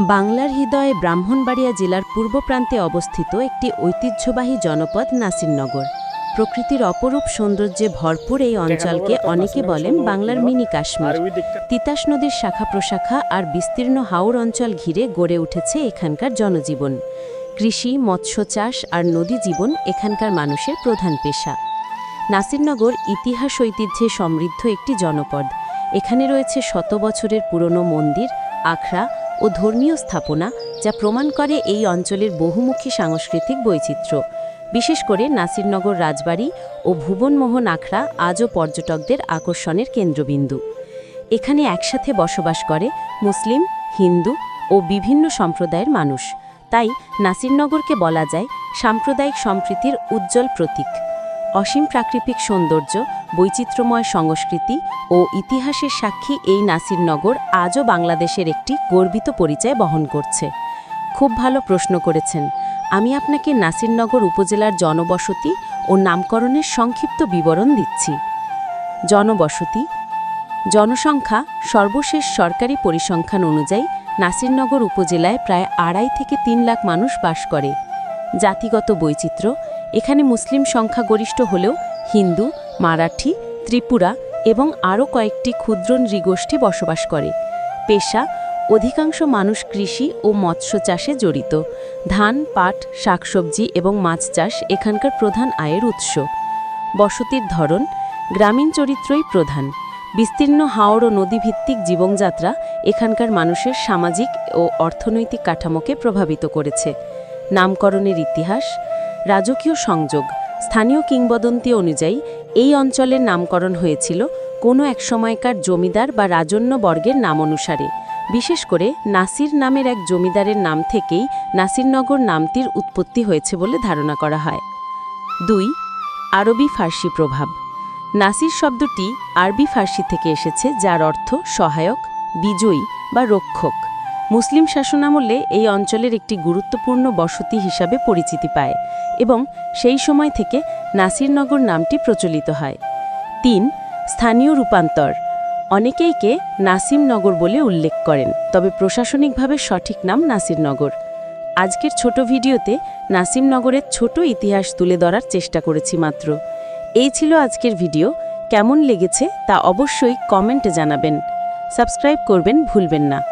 বাংলার হৃদয়ে ব্রাহ্মণবাড়িয়া জেলার পূর্ব প্রান্তে অবস্থিত একটি ঐতিহ্যবাহী জনপদ নাসিরনগর। প্রকৃতির অপরূপ সৌন্দর্যে ভরপুর এই অঞ্চলকে অনেকে বলেন বাংলার মিনি কাশ্মীর। তিতাস নদীর শাখা প্রশাখা আর বিস্তীর্ণ হাওর অঞ্চল ঘিরে গড়ে উঠেছে এখানকার জনজীবন। কৃষি মৎস্য চাষ আর নদী জীবন এখানকার মানুষের প্রধান পেশা। নাসিরনগর ইতিহাস ঐতিহ্যে সমৃদ্ধ একটি জনপদ। এখানে রয়েছে শত বছরের পুরনো মন্দির আখড়া ও ধর্মীয় স্থাপনা যা প্রমাণ করে এই অঞ্চলের বহুমুখী সাংস্কৃতিক বৈচিত্র্য। বিশেষ করে নাসিরনগর রাজবাড়ি ও ভুবনমোহন আখড়া আজও পর্যটকদের আকর্ষণের কেন্দ্রবিন্দু। এখানে একসাথে বসবাস করে মুসলিম, হিন্দু ও বিভিন্ন সম্প্রদায়ের মানুষ। তাই নাসিরনগরকে বলা যায় সাম্প্রদায়িক সম্প্রীতির উজ্জ্বল প্রতীক। অসীম প্রাকৃতিক সৌন্দর্য, বৈচিত্র্যময় সংস্কৃতি ও ইতিহাসের সাক্ষী এই নাসিরনগর আজও বাংলাদেশের একটি গর্বিত পরিচয় বহন করছে। খুব ভালো প্রশ্ন করেছেন, আমি আপনাকে নাসিরনগর উপজেলার জনবসতি ও নামকরণের সংক্ষিপ্ত বিবরণ দিচ্ছি। জনবসতি, জনসংখ্যা সর্বশেষ সরকারি পরিসংখ্যান অনুযায়ী নাসিরনগর উপজেলায় প্রায় আড়াই থেকে তিন লাখ মানুষ বাস করে। জাতিগত বৈচিত্র্য এখানে মুসলিম সংখ্যাগরিষ্ঠ হলেও হিন্দু, মারাঠি, ত্রিপুরা এবং আরও কয়েকটি ক্ষুদ্র নৃগোষ্ঠী বসবাস করে। পেশা, অধিকাংশ মানুষ কৃষি ও মৎস্য চাষে জড়িত। ধান, পাট, শাকসবজি এবং মাছ চাষ এখানকার প্রধান আয়ের উৎস। বসতির ধরন, গ্রামীণ চরিত্রই প্রধান। বিস্তীর্ণ হাওড় ও নদীভিত্তিক জীবনযাত্রা এখানকার মানুষের সামাজিক ও অর্থনৈতিক কাঠামোকে প্রভাবিত করেছে। নামকরণের ইতিহাস রাজকীয় সংযোগ, স্থানীয় কিংবদন্তি অনুযায়ী এই অঞ্চলের নামকরণ হয়েছিল কোনো এক সময়কার জমিদার বা রাজন্য বর্গের নাম অনুসারে। বিশেষ করে নাসির নামের এক জমিদারের নাম থেকেই নাসিরনগর নামটির উৎপত্তি হয়েছে বলে ধারণা করা হয়। দুই, আরবি ফার্সি প্রভাব। নাসির শব্দটি আরবি ফার্সি থেকে এসেছে, যার অর্থ সহায়ক, বিজয়ী বা রক্ষক। মুসলিম শাসনামলে এই অঞ্চলের একটি গুরুত্বপূর্ণ বসতি হিসাবে পরিচিতি পায় এবং সেই সময় থেকে নাসিরনগর নামটি প্রচলিত হয়। তিন, স্থানীয় রূপান্তর। অনেকেইকে নাসিমনগর বলে উল্লেখ করেন, তবে প্রশাসনিকভাবে সঠিক নাম নাসিরনগর। আজকের ছোট ভিডিওতে নাসিমনগরের ছোট ইতিহাস তুলে ধরার চেষ্টা করেছি মাত্র। এই ছিল আজকের ভিডিও। কেমন লেগেছে তা অবশ্যই কমেন্টে জানাবেন। সাবস্ক্রাইব করবেন ভুলবেন না।